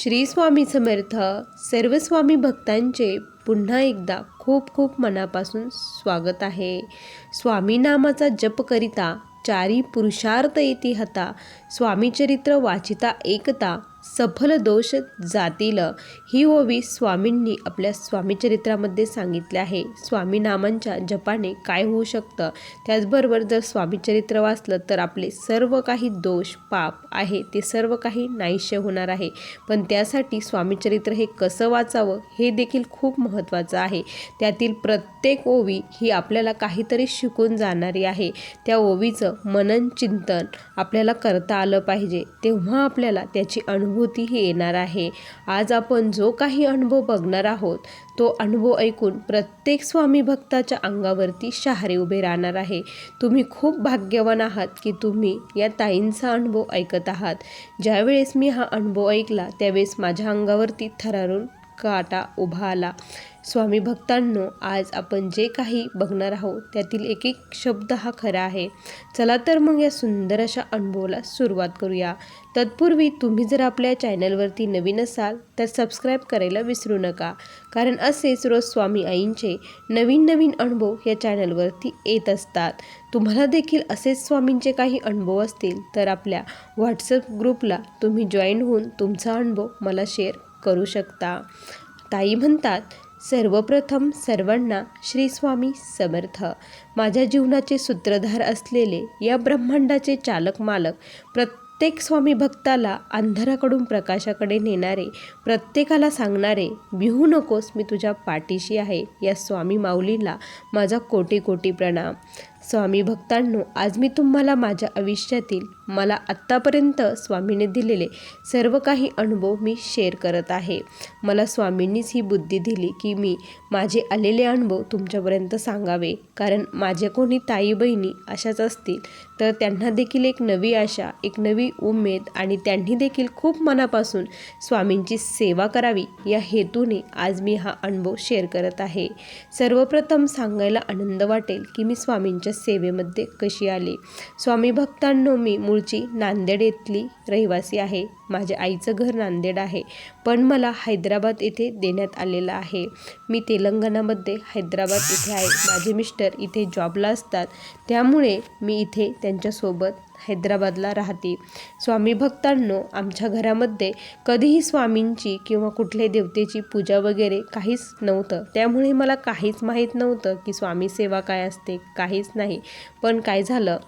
श्री स्वामी समर्थ सर्व स्वामी भक्तांचे पुन्हा एकदा खूप खूप मनापासून स्वागत आहे. स्वामी नामाचा जप करिता चारी पुरुषार्थ येते हता स्वामीचरित्र वाचिता एकता सफल दोष जातील. ही ओवी स्वामींनी आपल्या स्वामीचरित्रामध्ये सांगितले आहे. स्वामी नामांच्या जपाने काय होऊ शकतं? त्याचबरोबर जर स्वामीचरित्र वाचलं तर आपले सर्व काही दोष पाप आहे ते सर्व काही नाहीसे होणार आहे. पण त्यासाठी स्वामीचरित्र हे कसं वाचावं हे देखील खूप महत्त्वाचं आहे. त्यातील प्रत्येक ओवी ही आपल्याला काहीतरी शिकून जाणारी आहे. त्या ओवीचं मनन चिंतन आपल्याला करता आलं पाहिजे तेव्हा आपल्याला त्याची अनुभूतीही येणार आहे. आज आपण जो काही अनुभव बघणार आहोत तो अनुभव ऐकून प्रत्येक स्वामी भक्ताच्या अंगावरती शहारे उभे राहणार आहे. तुम्ही खूप भाग्यवान आहात की तुम्ही या ताईंचा अनुभव ऐकत आहात. ज्यावेळेस मी हा अनुभव ऐकला त्यावेळेस माझ्या अंगावरती थरारून काटा उभा आला. स्वामी भक्तांनो आज आपण जे काही बघणार आहोत त्यातील एक एक शब्द हा खरा आहे. चला तर मग या सुंदर अशा अनुभवाला सुरुवात करूया. तत्पूर्वी तुम्ही जर आपल्या चॅनलवरती नवीन असाल तर सबस्क्राईब करायला विसरू नका. कारण असेच रोज स्वामी आईंचे नवीन नवीन अनुभव या चॅनलवरती येत असतात. तुम्हाला देखील असेच स्वामींचे काही अनुभव असतील तर आपल्या व्हॉट्सअप ग्रुपला तुम्ही जॉईन होऊन तुमचा अनुभव मला शेअर करू शकता. ताई म्हणतात सर्वप्रथम सर्वांना श्री स्वामी समर्थ. माझ्या जीवनाचे सूत्रधार असलेले या ब्रह्मांडाचे चालक मालक प्रत्येक स्वामी भक्ताला अंधाराकडून प्रकाशाकडे नेणारे प्रत्येकाला सांगणारे बिहू नकोस मी तुझ्या पाठीशी आहे. या स्वामी माऊलीला माझा कोटी कोटी प्रणाम. स्वामी भक्तांनो आज मी तुम्हाला माझ्या आयुष्यातील मला आत्तापर्यंत स्वामीने दिलेले सर्व काही अनुभव मी शेअर करत आहे. मला स्वामींनीच ही बुद्धी दिली की मी माझे आलेले अनुभव तुमच्यापर्यंत सांगावे. कारण माझ्या कोणी ताई बहिणी अशाच असतील तर त्यांना देखील एक नवी आशा एक नवी उमेद आणि त्यांनी देखील खूप मनापासून स्वामींची सेवा करावी या हेतूने आज मी हा अनुभव शेअर करत आहे. सर्वप्रथम सांगायला आनंद वाटेल की मी स्वामींच्या सेवेमध्ये कशी आली? स्वामी भक्तांनो मी मूळची नांदेड येथली रहिवासी आहे. माझ्या आईचं घर नांदेड आहे. पण मला हैदराबाद येथे देण्यात आलेलं आहे. मी तेलंगणामध्ये हैदराबाद इथे आहे. माझे मिस्टर इथे जॉबला असतात. त्यामुळे मी इथे त्यांच्यासोबत हैदराबादला राहते. स्वामी भक्तांनो आमच्या घरामध्ये कधीही स्वामींची किंवा कुठल्याही देवतेची पूजा वगैरे काहीच नव्हतं. त्यामुळे मला काहीच माहीत नव्हतं की स्वामी सेवा काय असते काहीच नाही. पण काय झालं?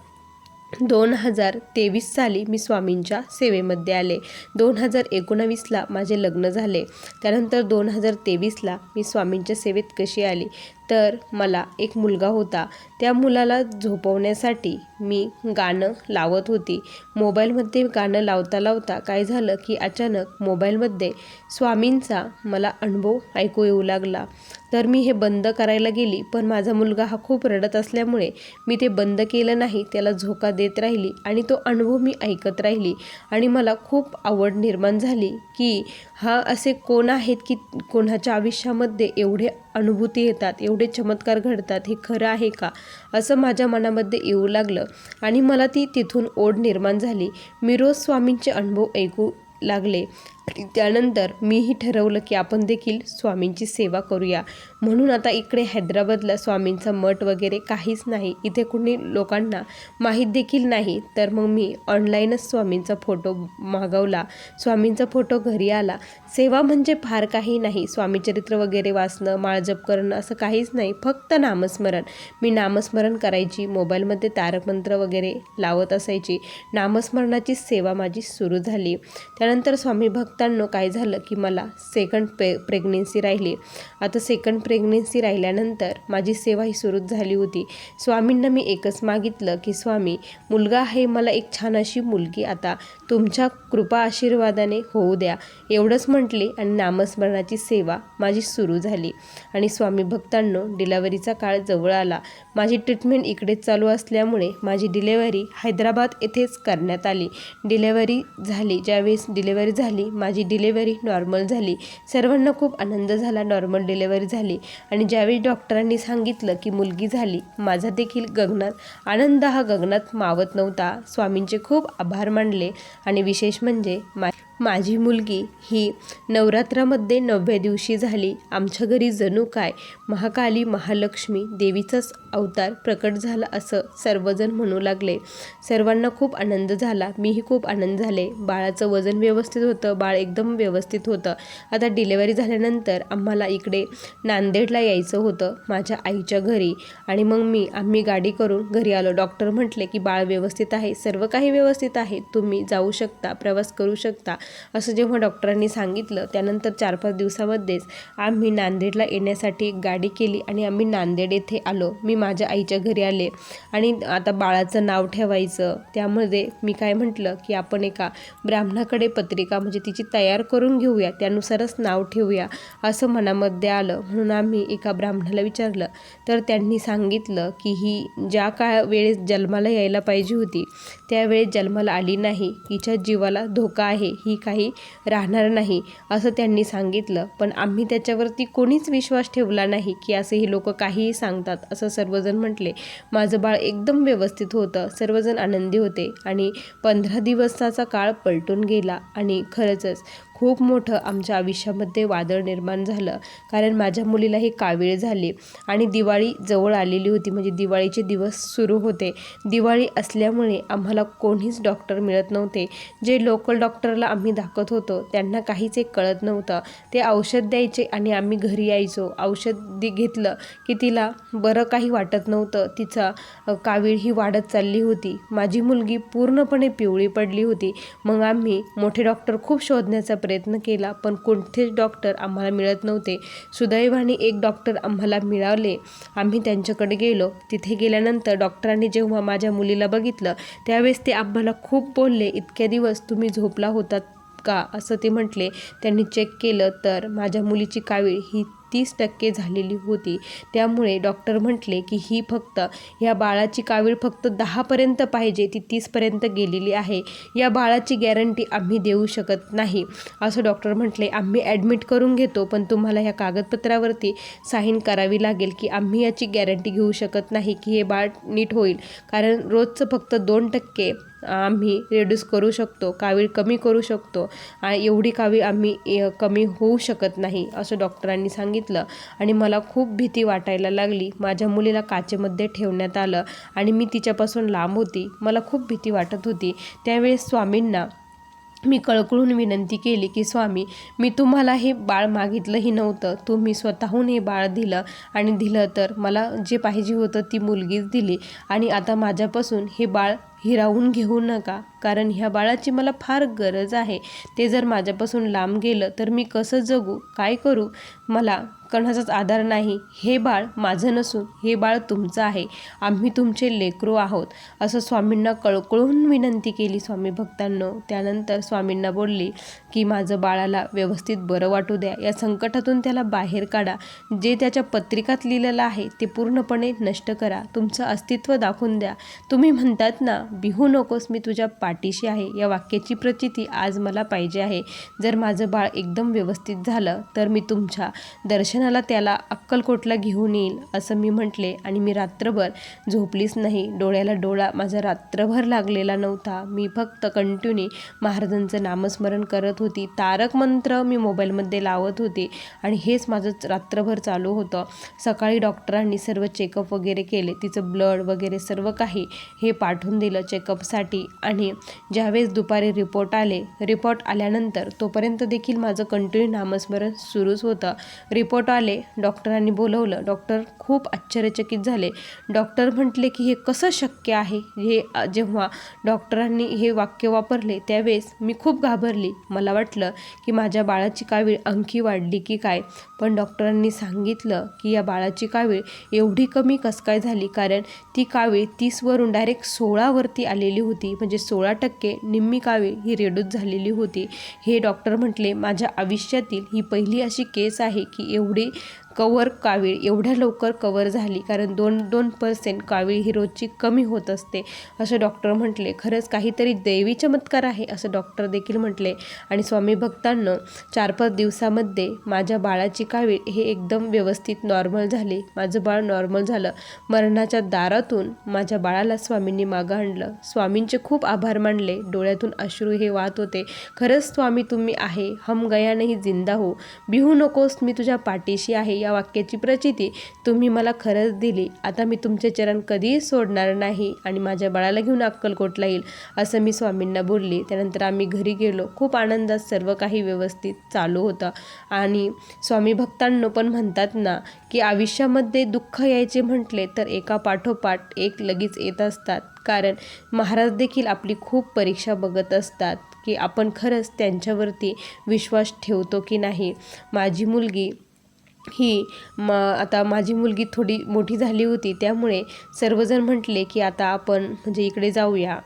दोन हजार तेवीस साली मी स्वामींच्या सेवेमध्ये आले. दोन हजार एकोणावीसला माझे लग्न झाले. त्यानंतर दोन हजार तेवीसला मी स्वामींच्या सेवेत कशी आली? तर मला एक मुलगा होता. त्या मुलाला झोपवण्यासाठी मी गाणं लावत होती. मोबाईलमध्ये गाणं लावता लावता काय झालं की अचानक मोबाईलमध्ये स्वामींचा मला अनुभव ऐकू येऊ लागला. तर मी हे बंद करायला गेली पण माझा मुलगा हा खूप रडत असल्यामुळे मी ते बंद केलं नाही त्याला झोका देत राहिली आणि तो अनुभव मी ऐकत राहिली आणि मला खूप आवड निर्माण झाली की हा असे कोण आहेत की कोणाच्या आयुष्यामध्ये एवढे अनुभूती येतात एवढे चमत्कार घडतात हे खरं आहे का? असं माझ्या मनामध्ये येऊ लागलं आणि मला ती तिथून ओढ निर्माण झाली. मी रोज स्वामींचे अनुभव ऐकू लागले. त्यानंतर मीही ठरवलं की आपण देखील स्वामींची सेवा करूया. म्हणून आता इकडे हैदराबादला स्वामींचा मठ वगैरे काहीच नाही. इथे कुणी लोकांना माहीत देखील नाही. तर मग मी ऑनलाईनच स्वामींचा फोटो मागवला. स्वामींचा फोटो घरी आला. सेवा म्हणजे फार काही नाही. स्वामीचरित्र वगैरे वाचणं माळजप करणं असं काहीच नाही. फक्त नामस्मरण. मी नामस्मरण करायची मोबाईलमध्ये तारकमंत्र वगैरे लावत असायची. नामस्मरणाची सेवा माझी सुरू झाली. त्यानंतर स्वामी भक्तांनो काय झालं की मला सेकंड पे प्रेग्नेन्सी राहिली. आता सेकंड प्रेग्नेन्सी राहिल्यानंतर माझी सेवा ही सुरू झाली होती. स्वामींना मी एकच मागितलं की स्वामी मुलगा आहे मला एक छान अशी मुलगी आता तुमच्या कृपा आशीर्वादाने होऊ द्या. एवढंच म्हटले आणि नामस्मरणाची सेवा माझी सुरू झाली. आणि स्वामी भक्तांनो डिलेवरीचा काळ जवळ आला. माझी ट्रीटमेंट इकडेच चालू असल्यामुळे माझी डिलेवरी हैदराबाद येथेच करण्यात आली. डिलेवरी झाली. ज्यावेळेस डिलेवरी झाली माझी डिलेवरी नॉर्मल झाली. सर्वांना खूप आनंद झाला नॉर्मल डिलेवरी झाली. आणि ज्यावेळी डॉक्टरांनी सांगितलं की मुलगी झाली माझा देखील गगनात आनंद हा गगनात मावत नव्हता. स्वामींचे खूप आभार मानले. आणि विशेष म्हणजे मा माझी मुलगी ही नवरात्रामध्ये नवव्या दिवशी झाली. आमच्या घरी जणू काय? महाकाली महालक्ष्मी देवीचाच अवतार प्रकट झाला असं सर्वजण म्हणू लागले. सर्वांना खूप आनंद झाला. मीही खूप आनंद झाले. बाळाचं वजन व्यवस्थित होतं. बाळ एकदम व्यवस्थित होतं. आता डिलेवरी झाल्यानंतर आम्हाला इकडे नांदेडला यायचं होतं माझ्या आईच्या घरी. आणि मग मी आम्ही गाडी करून घरी आलो. डॉक्टर म्हटले की बाळ व्यवस्थित आहे. सर्व काही व्यवस्थित आहे. तुम्ही जाऊ शकता प्रवास करू शकता. असं जेव्हा डॉक्टरांनी सांगितलं त्यानंतर चार पाच दिवसामध्येच आम्ही नांदेडला येण्यासाठी एक गाडी केली आणि आम्ही नांदेड येथे आलो. मी माझ्या आईच्या घरी आले आणि आता बाळाचं नाव ठेवायचं. त्यामध्ये मी काय म्हटलं की आपण एका ब्राह्मणाकडे पत्रिका म्हणजे तिची तयार करून घेऊया त्यानुसारच नाव ठेवूया असं मनामध्ये आलं. म्हणून आम्ही एका ब्राह्मणाला विचारलं. तर त्यांनी सांगितलं की ही ज्या काळ वेळेस जन्माला यायला पाहिजे होती त्यावेळेस जन्माला आली नाही. हिच्या जीवाला धोका आहे. ही काही राहणार नाही असं त्यांनी सांगितलं. पण आम्ही त्याच्यावरती कोणीच विश्वास ठेवला नाही की असे हे लोक काहीही सांगतात असं सर्वजण म्हटले. माझं बाळ एकदम व्यवस्थित होतं सर्वजण आनंदी होते आणि पंधरा दिवसाचा काळ पलटून गेला आणि खरंचच खूप मोठं आमच्या आयुष्यामध्ये वादळ निर्माण झालं. कारण माझ्या मुलीला ही कावीळ झाली आणि दिवाळी जवळ आलेली होती. म्हणजे दिवाळीचे दिवस सुरू होते. दिवाळी असल्यामुळे आम्हाला कोणीच डॉक्टर मिळत नव्हते. जे लोकल डॉक्टरला आम्ही दाखवत होतो त्यांना काहीच एक कळत नव्हतं. ते औषध द्यायचे आणि आम्ही घरी यायचो. औषध दि घेतलं की तिला बरं काही वाटत नव्हतं. तिचा कावीळ ही वाढत चालली होती. माझी मुलगी पूर्णपणे पिवळी पडली होती. मग आम्ही मोठे डॉक्टर खूप शोधण्याचा प्रयत्न प्रयत्न केला पण कोणतेच डॉक्टर आम्हाला मिळत नव्हते. सुदैवाने एक डॉक्टर आम्हाला मिळाले. आम्ही त्यांच्याकडे गेलो. तिथे गेल्यानंतर डॉक्टरांनी जेव्हा माझ्या मुलीला बघितलं त्यावेळेस ते आम्हाला खूप बोलले इतक्या दिवस तुम्ही झोपला होतात का? असं ते म्हटले. त्यांनी चेक केलं तर माझ्या मुलीची कावीळ ही तीस टक्के झालेली होती. त्यामुळे डॉक्टर म्हटले की ही फक्त या बाळाची कावीळ फक्त दहापर्यंत पाहिजे ती तीसपर्यंत गेलेली आहे. या बाळाची गॅरंटी आम्ही देऊ शकत नाही. असं डॉक्टर म्हटले. आम्ही ॲडमिट करून घेतो पण तुम्हाला ह्या कागदपत्रावरती साईन करावी लागेल की आम्ही याची गॅरंटी घेऊ शकत नाही की हे बाळ नीट होईल. कारण रोजचं फक्त दोन टक्के आम्ही रेड्यूस करू शकतो कावीळ कमी करू शकतो. एवढी कावीळ आम्ही ए, कमी होऊ शकत नाही असं डॉक्टरांनी सांगितलं. आणि मला खूप भीती वाटायला लागली. माझ्या मुलीला काचेमध्ये ठेवण्यात आलं आणि मी तिच्यापासून लांब होती. मला खूप भीती वाटत होती. त्यावेळेस स्वामींना मी कळकळून विनंती केली की स्वामी मी तुम्हाला हे बाळ मागितलंही नव्हतं. तुम्ही स्वतःहून हे बाळ दिलं आणि दिलं तर मला जे पाहिजे होतं ती मुलगीच दिली. आणि आता माझ्यापासून हे बाळ हिरावून घेऊ नका. कारण ह्या बाळाची मला फार गरज आहे. ते जर माझ्यापासून लांब गेलं तर मी कसं जगू? काय करू? मला कणाचाच आधार नाही. हे बाळ माझं नसून हे बाळ तुमचं आहे. आम्ही तुमचे लेकरू आहोत. असं स्वामींना कळकळून विनंती केली स्वामी भक्तांनो. त्यानंतर स्वामींना बोलली की माझं बाळाला व्यवस्थित बरं वाटू द्या. या संकटातून त्याला बाहेर काढा. जे त्याच्या पत्रिकात लिहिलेलं आहे ते पूर्णपणे नष्ट करा. तुमचं अस्तित्व दाखवून द्या. तुम्ही म्हणतात ना बिहू नकोस मी तुझ्या पाठीशी आहे. या वाक्याची प्रचिती आज मला पाहिजे आहे. जर माझं बाळ एकदम व्यवस्थित झालं तर मी तुमच्या दर्शनाला त्याला अक्कलकोटला घेऊन येईल असं मी म्हटले आणि मी रात्रभर झोपलीच नाही. डोळ्याला डोळा माझा रात्रभर लागलेला नव्हता. मी फक्त कंटिन्यू महाराजांचं नामस्मरण करत होती. तारक मंत्र मी मोबाईलमध्ये लावत होते आणि हेच माझं रात्रभर चालू होतं. सकाळी डॉक्टरांनी सर्व चेकअप वगैरे केले. तिचं ब्लड वगैरे सर्व काही हे पाठवून दिलं. चेकअपसाठी आणि ज्यावेळेस दुपारी रिपोर्ट आले रिपोर्ट आल्यानंतर तोपर्यंत देखील माझं कंटिन्यू नामस्मरण सुरूच होतं. रिपोर्ट आले डॉक्टरांनी बोलवलं. डॉक्टर खूप आश्चर्यचकित झाले. डॉक्टर म्हटले की हे कसं शक्य आहे? हे जेव्हा डॉक्टरांनी हे वाक्य वापरले त्यावेळेस मी खूप घाबरली. मला वाटलं की माझ्या बाळाची कावीळ आणखी वाढली की काय? पण डॉक्टरांनी सांगितलं की या बाळाची कावीळ एवढी कमी कसकाय झाली? कारण ती कावीळ तीसवरून डायरेक्ट सोळावर सोळावरती आलेली होती. म्हणजे सोळा टक्के निम्मी कावे ही रेडूस झालेली होती. हे डॉक्टर म्हटले माझ्या आयुष्यातील ही पहिली अशी केस आहे की एवढी कवर कावीळ एवढ्या लवकर कवर झाली कारण दोन दोन पर्सेंट कावीळ ही रोजची कमी होत असते असं डॉक्टर म्हटले. खरंच काहीतरी दैवी चमत्कार आहे असं डॉक्टर देखील म्हटले. आणि स्वामी भक्तांनं चार पाच दिवसामध्ये माझ्या बाळाची कावीळ हे एकदम व्यवस्थित नॉर्मल झाले. माझं बाळ नॉर्मल झालं. मरणाच्या दारातून माझ्या बाळाला स्वामींनी मागं आणलं. स्वामींचे खूप आभार मानले. डोळ्यातून अश्रू हे वाहत होते. खरंच स्वामी तुम्ही आहे. हम गया नाही जिंदा हो. बिहू नकोस मी तुझ्या पाठीशी आहे. या वाक्याची प्रचिती तुम्ही मला खरंच दिली. आता मी तुमचे चरण कधीही सोडणार नाही आणि माझ्या बाळाला घेऊन अक्कलकोटला येईल असं मी स्वामींना बोलली. त्यानंतर आम्ही घरी गेलो. खूप आनंदात सर्व काही व्यवस्थित चालू होतं. आणि स्वामी भक्तांनो पण म्हणतात ना की आयुष्यामध्ये दुःख यायचे म्हटले तर एका पाठोपाठ एक लगेच येत असतात. कारण महाराज देखील आपली खूप परीक्षा बघत असतात की आपण खरंच त्यांच्यावरती विश्वास ठेवतो की नाही. माझी मुलगी ही म आता माझी मुलगी थोडी मोठी झाली होती त्यामुळे सर्वजण म्हटले की आता आपण म्हणजे इकडे जाऊया.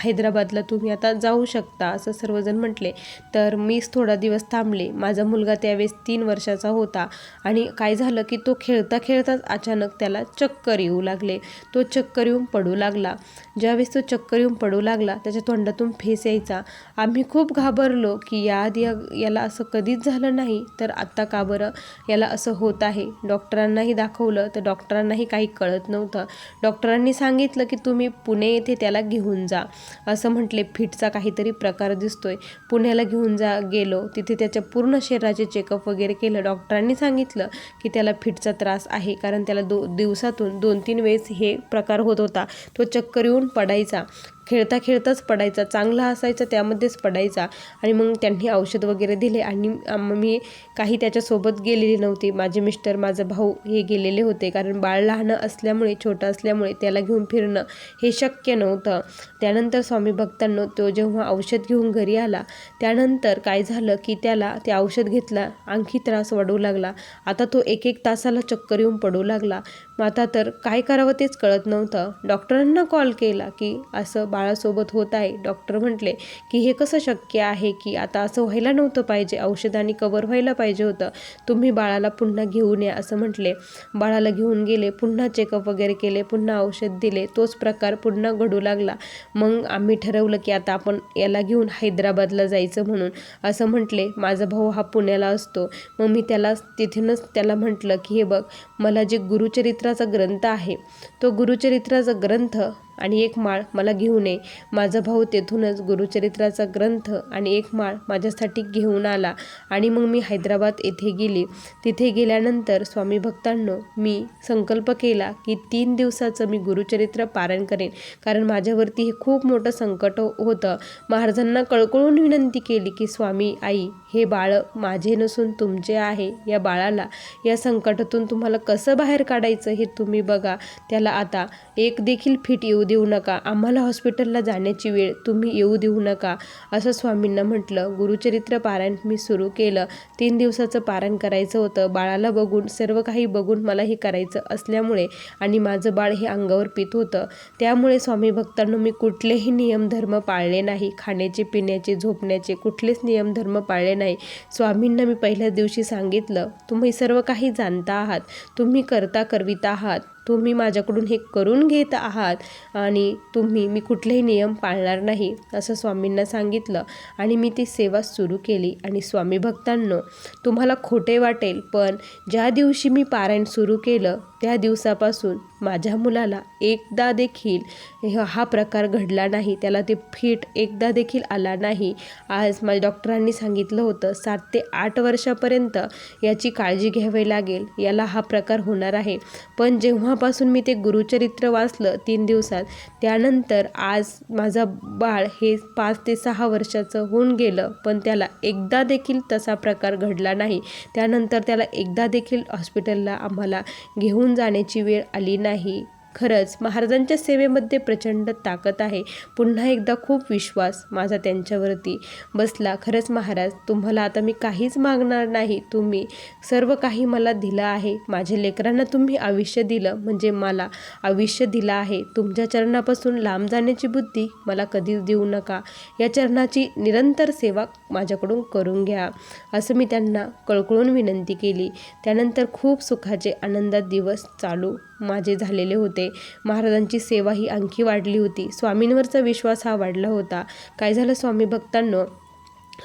हैदराबादला तुम्ही आता जाऊ शकता असं सर्वजण म्हटले. तर मीच थोडा दिवस थांबले. माझा मुलगा त्यावेळेस तीन वर्षाचा होता आणि काय झालं की तो खेळता खेळताच अचानक त्याला चक्कर येऊ लागले. तो चक्कर येऊन पडू लागला. ज्यावेळेस तो चक्कर येऊन पडू लागला त्याच्या तोंडातून फेस यायचा. आम्ही खूप घाबरलो की याआधी याला असं कधीच झालं नाही तर आत्ता का बरं? याला असं होत आहे. डॉक्टरांनाही दाखवलं तर डॉक्टरांनाही काही कळत नव्हतं. डॉक्टरांनी सांगितलं की तुम्ही पुणे येथे त्याला घेऊन जा. असं म्हटले फिटचा काहीतरी प्रकार दिसतोय. पुण्याला घेऊन जा गेलो. तिथे त्याच्या पूर्ण शरीराचे चेकअप वगैरे केलं. डॉक्टरांनी सांगितलं की त्याला फिटचा त्रास आहे कारण त्याला दो दिवसातून दोन तीन वेळेस हे प्रकार होत होता. तो चक्कर येऊन पडायचा. खेळता खेळताच पडायचा चांगला असायचा त्यामध्येच पडायचा. आणि मग त्यांनी औषध वगैरे दिले आणि मी काही त्याच्यासोबत गेलेली नव्हती. माझे मिस्टर माझा भाऊ हे गेलेले होते. कारण बाळ लहान असल्यामुळे छोटं असल्यामुळे त्याला घेऊन फिरणं हे शक्य नव्हतं. त्यानंतर स्वामी भक्तांनो तो जेव्हा औषध घेऊन घरी आला त्यानंतर काय झालं की त्याला ते औषध घेतला आणखी त्रास वाढू लागला. आता तो एक एक तासाला चक्कर येऊन पडू लागला. मग आता तर काय करावं तेच कळत नव्हतं. डॉक्टरांना कॉल केला की असं बाळासोबत होत आहे. डॉक्टर म्हटले की हे कसं शक्य आहे की आता असं व्हायला नव्हतं पाहिजे? औषधाने कवर व्हायला पाहिजे होतं. तुम्ही बाळाला पुन्हा घेऊन या असं म्हटले. बाळाला घेऊन गेले पुन्हा चेकअप वगैरे केले पुन्हा औषध दिले. तोच प्रकार पुन्हा घडू लागला. मग आम्ही ठरवलं की आता आपण याला घेऊन हैदराबादला जायचं म्हणून. असं म्हटले माझा भाऊ हा पुण्याला असतो. मग मी त्याला तिथूनच त्याला म्हटलं की हे बघ मला जे गुरुचरित्राचा ग्रंथ आहे तो गुरुचरित्राचा ग्रंथ आणि एक माळ मला घेऊन ये माझा भाऊ तेथूनच गुरुचरित्राचा ग्रंथ आणि एक माळ माझ्यासाठी घेऊन आला आणि मग मी हैदराबाद येथे गेले. तिथे गेल्यानंतर स्वामी भक्तांनो मी संकल्प केला की तीन दिवसाचं मी गुरुचरित्र पारण करेन. कारण माझ्यावरती हे खूप मोठं संकट हो- होतं. महाराजांना कळकळून विनंती केली की स्वामी आई हे बाळ माझे नसून तुमचे आहे. या बाळाला या संकटातून तुम्हाला कसं बाहेर काढायचं हे तुम्ही बघा. त्याला आता एक देखील फिट येऊ देऊ नका. आम्हाला हॉस्पिटलला जाण्याची वेळ तुम्ही येऊ देऊ नका असं स्वामींना म्हटलं. गुरुचरित्र पारायण मी सुरू केलं. तीन दिवसाचं पारायण करायचं होतं. बाळाला बघून सर्व काही बघून मला हे करायचं असल्यामुळे आणि माझं बाळ हे अंगावर पित होतं. त्यामुळे स्वामी भक्तांना मी कुठलेही नियमधर्म पाळले नाही. खाण्याचे पिण्याचे झोपण्याचे कुठलेच नियमधर्म पाळले नाही. स्वामींना मी पहिल्याच दिवशी सांगितलं तुम्ही सर्व काही जाणता आहात. तुम्ही करता करविता आहात. तुम्ही माझ्याकडून हे करून घेत आहात आणि तुम्ही मी कुठलेही नियम पाळणार नाही असं स्वामींना सांगितलं आणि मी ती सेवा सुरू केली. आणि स्वामी भक्तांनो तुम्हाला खोटे वाटेल पण ज्या दिवशी मी पारायण सुरू केलं त्या दिवसापासून माझ्या मुलाला एकदा देखील हा प्रकार घडला नाही. त्याला ते फिट एकदा देखील आला नाही. आज माझ्या डॉक्टरांनी सांगितलं होतं सात ते आठ वर्षापर्यंत याची काळजी घ्यावी लागेल. याला हा प्रकार होणार आहे. पण जेव्हापासून मी ते गुरुचरित्र वाचलं तीन दिवसात त्यानंतर आज माझा बाळ हे पाच ते सहा वर्षाचं होऊन गेलं पण त्याला एकदा देखील तसा प्रकार घडला नाही. त्यानंतर त्याला एकदा देखील हॉस्पिटलला आम्हाला घेऊन जाण्याची वेळ आली नाही. खरंच महाराजांच्या सेवेमध्ये प्रचंड ताकद आहे. पुन्हा एकदा खूप विश्वास माझा त्यांच्यावरती बसला. खरंच महाराज तुम्हाला आता मी काहीच मागणार नाही. तुम्ही सर्व काही मला दिलं आहे. माझ्या लेकरांना तुम्ही आयुष्य दिलं म्हणजे मला आयुष्य दिलं आहे. तुमच्या चरणापासून लांब जाण्याची बुद्धी मला कधीच देऊ नका. या चरणाची निरंतर सेवा माझ्याकडून करून घ्या असं मी त्यांना कळकळून विनंती केली. त्यानंतर खूप सुखाचे आनंदात दिवस चालू. माझे झालेले होते. महाराजांची सेवा ही आणखी वाढली होती. स्वामींवरचा विश्वास हा वाढला होता. काय झालं स्वामी भक्तांनो?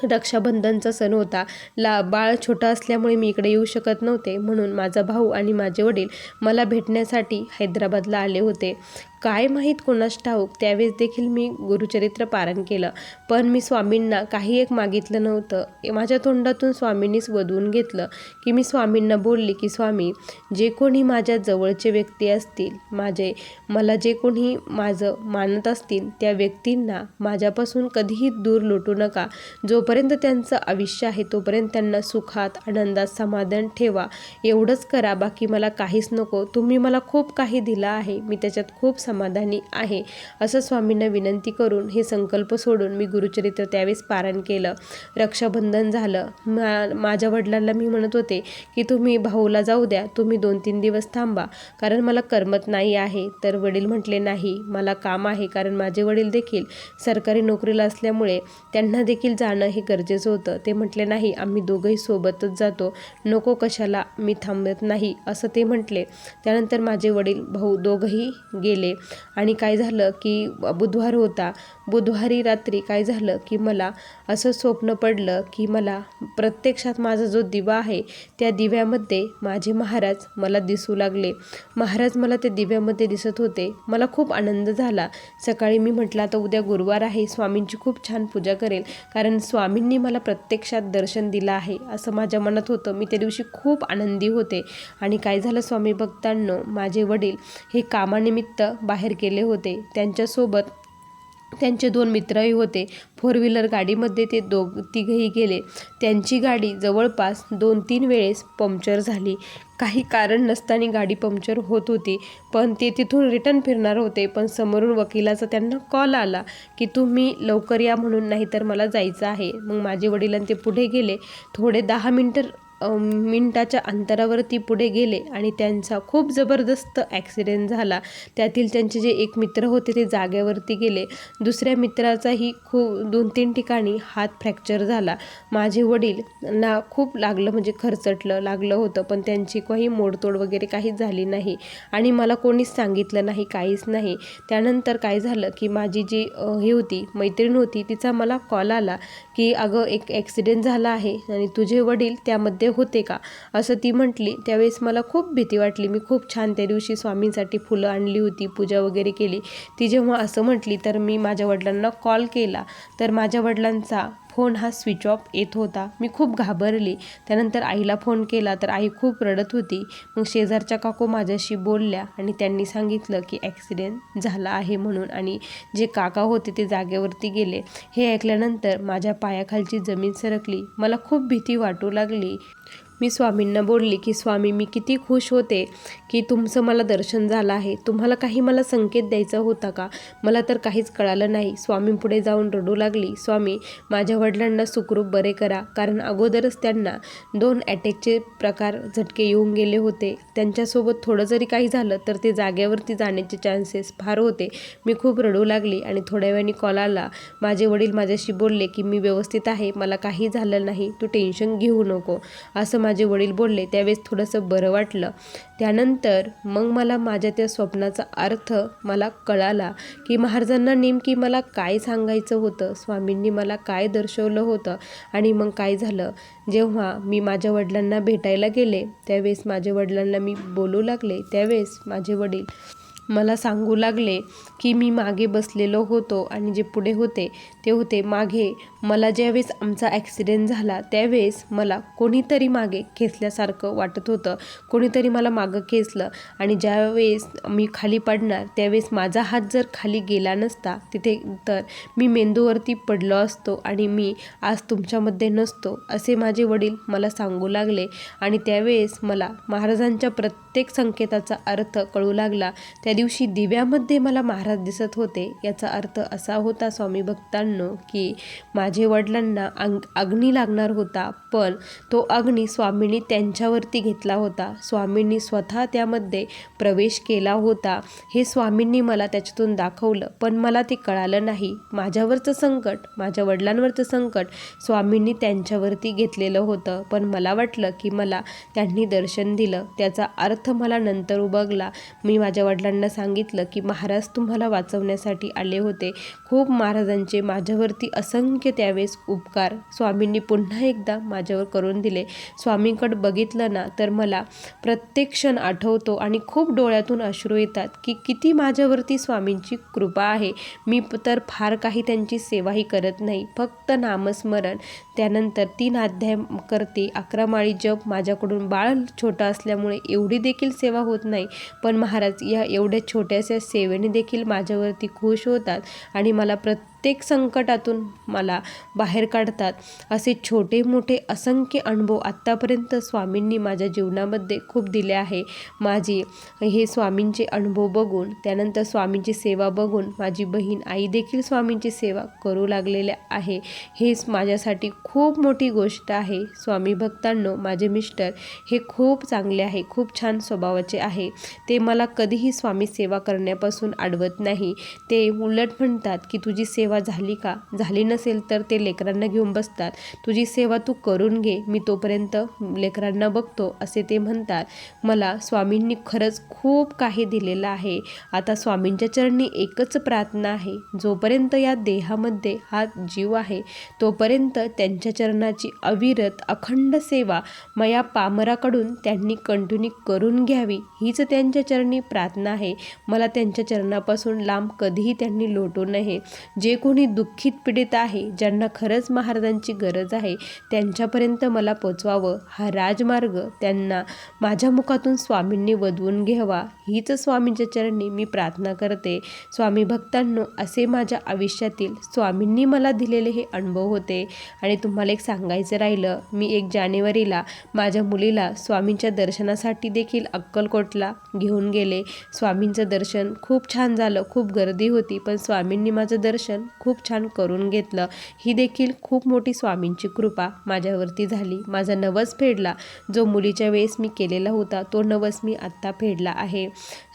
रक्षाबंधनचा सण होता. ला बाळ छोटं असल्यामुळे मी इकडे येऊ शकत नव्हते. म्हणून माझा भाऊ आणि माझे वडील मला भेटण्यासाठी हैदराबादला आले होते. काय माहीत कोणास ठाऊक त्यावेळेस देखील मी गुरुचरित्र पारण केलं. पण मी स्वामींना काही एक मागितलं नव्हतं. माझ्या तोंडातून स्वामींनीच वधवून घेतलं की मी स्वामींना बोलले की स्वामी जे कोणी माझ्या जवळचे व्यक्ती असतील माझे मला जे कोणी माझं मानत असतील त्या व्यक्तींना माझ्यापासून कधीही दूर लोटू नका. जो जोपर्यंत त्यांचं आयुष्य आहे तोपर्यंत त्यांना सुखात आनंदात समाधान ठेवा. एवढंच करा बाकी मला काहीच नको. तुम्ही मला खूप काही दिलं आहे. मी त्याच्यात खूप समाधानी आहे. असं स्वामींना विनंती करून हे संकल्प सोडून मी गुरुचरित्र त्यावेळेस पारण केलं. रक्षाबंधन झालं. मा माझ्या वडिलांना मी म्हणत होते की तुम्ही भाऊला जाऊ द्या. तुम्ही दोन तीन दिवस थांबा. कारण मला करमत नाही आहे. तर वडील म्हटले नाही. मला काम आहे. कारण माझे वडील देखील सरकारी नोकरीला असल्यामुळे त्यांना देखील जाणं हे गरजेचं होतं. ते म्हटले नाही आम्ही दोघंही सोबतच जातो. नको कशाला मी थांबत नाही असं ते म्हटले. त्यानंतर माझे वडील भाऊ दोघंही गेले. आणि काय झालं की बुधवार होता. बुधवारी रात्री काय झालं की मला असं स्वप्न पडलं की मला प्रत्यक्षात माझा जो दिवा आहे त्या दिव्यामध्ये माझे महाराज मला दिसू लागले. महाराज मला त्या दिव्यामध्ये दिसत होते. मला खूप आनंद झाला. सकाळी मी म्हटलं आता उद्या गुरुवार आहे. स्वामींची खूप छान पूजा करेल. कारण स्वामींनी मला प्रत्यक्षात दर्शन दिलं आहे. असं माझ्या मनात होतं. मी त्या दिवशी खूप आनंदी होते. आणि काय झालं स्वामी भक्तांनो माझे वडील हे कामानिमित्त बाहेर गेले होते. त्यांच्यासोबत त्यांचे दोन मित्रही होते. फोर व्हीलर गाडीमध्ये ते दो तिघही गेले. त्यांची गाडी जवळपास दोन तीन वेळेस पंक्चर झाली. काही कारण नसताना गाडी पंक्चर होत होती पण ते तिथून रिटर्न फिरणार होते. पण समोरून वकिलाचा त्यांना कॉल आला की तुम्ही लवकर या म्हणून नाही तर मला जायचं आहे. मग माझे वडिलांचे ते पुढे गेले. थोडे दहा मिनटं मिनटाच्या अंतरावरती पुढे गेले आणि त्यांचा खूप जबरदस्त ॲक्सिडेंट झाला. त्यातील त्यांचे जे एक मित्र होते ते जागेवरती गेले. दुसऱ्या मित्राचाही खूप दोन तीन ठिकाणी हात फ्रॅक्चर झाला. माझे वडील ना खूप लागलं म्हणजे खरचटलं लागलं होतं पण त्यांची काही मोडतोड वगैरे काहीच झाली नाही. आणि मला कोणीच सांगितलं नाही काहीच नाही. त्यानंतर काय झालं की माझी जी हे होती मैत्रीण होती तिचा मला कॉल आला की अगं एक ॲक्सिडेंट झाला आहे आणि तुझे वडील त्यामध्ये होते का? असं ती म्हटली. त्यावेळेस मला खूप भीती वाटली. मी खूप छान त्या दिवशी स्वामींसाठी फुलं आणली होती पूजा वगैरे केली. ती जेव्हा असं म्हटली तर मी माझ्या वडिलांना कॉल केला. तर माझ्या वडिलांचा फोन हा स्विच ऑफ येत होता. मी खूप घाबरली. त्यानंतर आईला फोन केला. तर आई खूप रडत होती. मग शेजारच्या काकू माझ्याशी बोलल्या आणि त्यांनी सांगितलं की ॲक्सिडेंट झाला आहे म्हणून आणि जे काका होते ते जागेवरती गेले. हे ऐकल्यानंतर माझ्या पायाखालची जमीन सरकली. मला खूप भीती वाटू लागली. मी स्वामींना बोलली की स्वामी मी किती खुश होते की तुमचं मला दर्शन झालं आहे. तुम्हाला काही मला संकेत द्यायचा होता का? मला तर काहीच कळालं नाही. स्वामी पुढे जाऊन रडू लागली. स्वामी माझ्या वडिलांना सुखरूप बरे करा. कारण अगोदरच त्यांना दोन अटॅकचे प्रकार झटके येऊन गेले होते. त्यांच्यासोबत थोडं जरी काही झालं तर ते जाग्यावरती जाण्याचे चान्सेस फार होते. मी खूप रडू लागली आणि थोड्या वेळाने कॉल आला. माझे वडील माझ्याशी बोलले की मी व्यवस्थित आहे. मला काही झालं नाही. तू टेन्शन घेऊ नको. असं माझे वडील बोलले त्यावेळेस थोडंसं बरं वाटलं. त्यानंतर मग मला माझ्या त्या स्वप्नाचा अर्थ मला कळाला की महाराजांना नेमकी मला काय सांगायचं होतं स्वामींनी मला काय दर्शवलं होतं आणि मग काय झालं. जेव्हा मी माझ्या वडिलांना भेटायला गेले त्यावेळेस माझ्या वडिलांना मी बोलू लागले. त्यावेळेस माझे वडील मला सांगू लागले की मी मागे बसलेलो होतो आणि जे पुढे होते ते होते मागे. मला ज्यावेळेस आमचा ॲक्सिडेंट झाला त्यावेळेस मला कोणीतरी मागे खेचल्यासारखं वाटत होतं. कोणीतरी मला मागं खेचलं आणि ज्यावेळेस मी खाली पडणार त्यावेळेस माझा हात जर खाली गेला नसता तिथे तर मी मेंदूवरती पडलो असतो आणि मी आज तुमच्यामध्ये नसतो असे माझे वडील मला सांगू लागले. आणि त्यावेळेस मला महाराजांच्या प्रत्येक संकेताचा अर्थ कळू लागला. त्या दिवशी दिव्यामध्ये मला महाराज दिसत होते याचा अर्थ असा होता स्वामी भक्तांनो की माझे वडिलांना अंग अग्नी लागणार होता पण तो अग्नी स्वामींनी त्यांच्यावरती घेतला होता. स्वामींनी स्वतः त्यामध्ये प्रवेश केला होता. हे स्वामींनी मला त्याच्यातून दाखवलं पण मला ते कळालं नाही. माझ्यावरचं संकट माझ्या वडिलांवरचं संकट स्वामींनी त्यांच्यावरती घेतलेलं होतं. पण मला वाटलं की मला त्यांनी दर्शन दिलं. त्याचा अर्थ मला नंतर उबगला. मी माझ्या वडिलांना सांगितलं की महाराज तुम्हाला वाचवण्यासाठी आले होते. खूप महाराजांचे माझ्यावरती असंख्य त्यावेळेस उपकार स्वामींनी पुन्हा एकदा माझ्यावर करून दिले. स्वामींकडे बघितलं ना तर मला प्रत्येक क्षण आठवतो आणि खूप डोळ्यातून अश्रू येतात की किती माझ्यावरती स्वामींची कृपा आहे. मी तर फार काही त्यांची सेवाही करत नाही फक्त नामस्मरण. त्यानंतर तीन अध्याय करते. अकरा माळी जप माझ्याकडून बाळ छोटं असल्यामुळे एवढी देखील सेवा होत नाही. पण महाराज या एवढ्या छोट्याशा सेवेने देखील माझ्यावरती खुश होतात आणि मला प्रत्येक प्रत्येक संकटातून मला बाहेर काढतात. असे छोटे मोठे असंख्य अनुभव आत्तापर्यंत स्वामींनी माझ्या जीवनामध्ये खूप दिले आहे. माझी हे स्वामींचे अनुभव बघून त्यानंतर स्वामींची सेवा बघून माझी बहीण आई देखील स्वामींची सेवा करू लागलेल्या आहे. हेच माझ्यासाठी खूप मोठी गोष्ट आहे. स्वामी भक्तांनो माझे मिस्टर हे खूप चांगले आहे. खूप छान स्वभावाचे आहे. ते मला कधीही स्वामी सेवा करण्यापासून अडवत नाही. ते उलट म्हणतात की तुझी सेवा झाली का? झाली नसेल तर ते लेकरांना घेऊन बसतात. तुझी सेवा तू करून घे. मी तोपर्यंत लेकरांना बघतो असे ते म्हणतात. मला स्वामींनी खरंच खूप काही दिलेलं आहे. आता स्वामींच्या चरणी एकच प्रार्थना आहे. जोपर्यंत या देहामध्ये हा जीव आहे तोपर्यंत त्यांच्या चरणाची अविरत अखंड सेवा मया पामराकडून त्यांनी कंटिन्यू करून घ्यावी. हीच त्यांच्या चरणी प्रार्थना आहे. मला त्यांच्या चरणापासून लांब कधीही त्यांनी लोटू नये. जे कोणी दुःखित पीडित आहे ज्यांना खरंच महाराजांची गरज आहे त्यांच्यापर्यंत मला पोचवावं. हा राजमार्ग त्यांना माझ्या मुखातून स्वामींनी वधवून घ्यावा. हीच स्वामींच्या चरणी मी प्रार्थना करते. स्वामी भक्तांनो असे माझ्या आयुष्यातील स्वामींनी मला दिलेले हे अनुभव होते. आणि तुम्हाला एक सांगायचं राहिलं मी एक जानेवारीला माझ्या मुलीला स्वामींच्या दर्शनासाठी देखील अक्कलकोटला घेऊन गेले. स्वामींचं दर्शन खूप छान झालं खूप गर्दी होती पण स्वामींनी माझं दर्शन खूप छान करून घेतलं. ही देखील खूप मोठी स्वामींची कृपा माझ्यावरती झाली. माझा नवस फेडला. जो मुलीच्या वेळेस मी केलेला होता तो नवस मी आत्ता फेडला आहे.